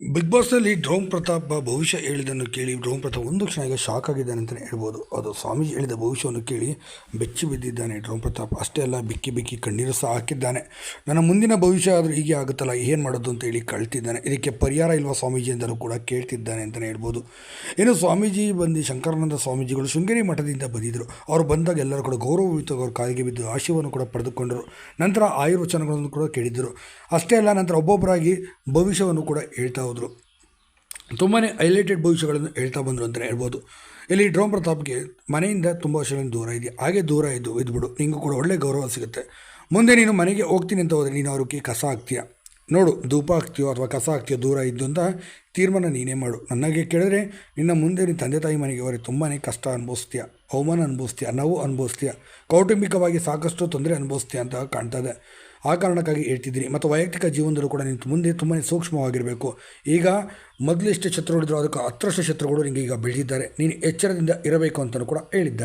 Big ಬಾಸ್ನಲ್ಲಿ ಡ್ರೋಮ್ Pratap ಭವಿಷ್ಯ ಹೇಳಿದ್ದನ್ನು ಕೇಳಿ ಡ್ರೋಮ್ ಪ್ರತಾಪ್ ಒಂದು ಕ್ಷಣ ಈಗ ಶಾಕ್ ಆಗಿದ್ದಾನೆ ಅಂತಲೇ ಹೇಳ್ಬೋದು. ಅದು ಸ್ವಾಮೀಜಿ ಹೇಳಿದ ಭವಿಷ್ಯವನ್ನು ಕೇಳಿ ಬೆಚ್ಚಿ ಬಿದ್ದಿದ್ದಾನೆ ಡ್ರೋಮ್ ಪ್ರತಾಪ್ ಅಷ್ಟೇ ಅಲ್ಲ, ಬಿಕ್ಕಿ ಬಿಕ್ಕಿ ಕಣ್ಣೀರು ಸಹ ಹಾಕಿದ್ದಾನೆ. ನನ್ನ ಮುಂದಿನ ಭವಿಷ್ಯ ಆದರೂ ಹೀಗೆ ಆಗುತ್ತಲ್ಲ, ಏನು ಮಾಡೋದು ಅಂತ ಹೇಳಿ ಕಳ್ತಿದ್ದಾನೆ. ಇದಕ್ಕೆ ಪರಿಹಾರ ಇಲ್ವಾ ಸ್ವಾಮೀಜಿ ಅಂತಲೂ ಕೂಡ ಕೇಳ್ತಿದ್ದಾನೆ ಅಂತಲೇ ಹೇಳ್ಬೋದು. ಏನು ಸ್ವಾಮೀಜಿ ಬಂದು ಶಂಕರಾನಂದ ಸ್ವಾಮೀಜಿಗಳು ಶೃಂಗೇರಿ ಮಠದಿಂದ ಬಂದಿದ್ದರು. ಅವರು ಬಂದಾಗ ಎಲ್ಲರೂ ಕೂಡ ಗೌರವಯುತವಾಗಿ ಅವರು ಕಾಲಿಗೆ ಬಿದ್ದು ಆಶೀರ್ವನ್ನು ಕೂಡ ಪಡೆದುಕೊಂಡರು. ನಂತರ ಆಯುರ್ವಚನಗಳನ್ನು ಕೂಡ ಕೇಳಿದ್ದರು. ಅಷ್ಟೇ ಅಲ್ಲ, ನಂತರ ಒಬ್ಬೊಬ್ಬರಾಗಿ ಭವಿಷ್ಯವನ್ನು ಕೂಡ ಹೇಳ್ತಾ ಹೋದರು. ತುಂಬಾ ಹೈಲೈಟೆಡ್ ಭವಿಷ್ಯಗಳನ್ನು ಹೇಳ್ತಾ ಬಂದರು ಅಂತಲೇ ಹೇಳ್ಬೋದು. ಇಲ್ಲಿ ಡ್ರೋಮ್ ಪ್ರತಾಪ್ಗೆ ಮನೆಯಿಂದ ತುಂಬ ವರ್ಷಗಳಿಂದ ದೂರ ಇದೆ. ಹಾಗೆ ದೂರ ಇದ್ದು ಇದ್ಬಿಡು. ನಿಂಗೂ ಕೂಡ ಒಳ್ಳೆ ಗೌರವ ಸಿಗುತ್ತೆ. ಮುಂದೆ ನೀನು ಮನೆಗೆ ಹೋಗ್ತೀನಿ ಅಂತ ಹೋದರೆ ನೀನು ಅವ್ರಿಗೆ ಕಸ ಹಾಕ್ತೀಯ? ನೋಡು, ಧೂಪ ಹಾಕ್ತೀಯೋ ಅಥವಾ ಕಸ ಹಾಕ್ತೀಯೋ ದೂರ ಇದ್ದು ಅಂತ ತೀರ್ಮಾನ ನೀನೇ ಮಾಡು. ನನಗೆ ಕೇಳಿದ್ರೆ ನಿನ್ನ ಮುಂದೆ ನಿನ್ನ ತಂದೆ ತಾಯಿ ಮನೆಗೆ ಹೋದರೆ ತುಂಬಾ ಕಷ್ಟ ಅನುಭವಿಸ್ತೀಯ, ಅವಮಾನ ಅನುಭವಿಸ್ತೀಯ, ನಾವು ಅನುಭವಿಸ್ತೀಯ, ಕೌಟುಂಬಿಕವಾಗಿ ಸಾಕಷ್ಟು ತೊಂದರೆ ಅನುಭವಿಸ್ತೀಯ ಅಂತ ಕಾಣ್ತದೆ. ಆ ಕಾರಣಕ್ಕಾಗಿ ಹೇಳ್ತಿದ್ದೀನಿ. ಮತ್ತು ವೈಯಕ್ತಿಕ ಜೀವನದಲ್ಲೂ ಕೂಡ ನೀನು ಮುಂದೆ ತುಂಬಾ ಸೂಕ್ಷ್ಮವಾಗಿರಬೇಕು. ಈಗ ಮೊದಲು ಎಷ್ಟು ಶತ್ರು ಹೊಡಿದ್ರು ಅದಕ್ಕೆ ಹತ್ತರಷ್ಟು ಶತ್ರುಗಳು ನಿಮಗೆ ಈಗ ಬೆಳೆದಿದ್ದಾರೆ. ನೀನು ಎಚ್ಚರದಿಂದ ಇರಬೇಕು ಅಂತಲೂ ಕೂಡ ಹೇಳಿದ್ದಾರೆ.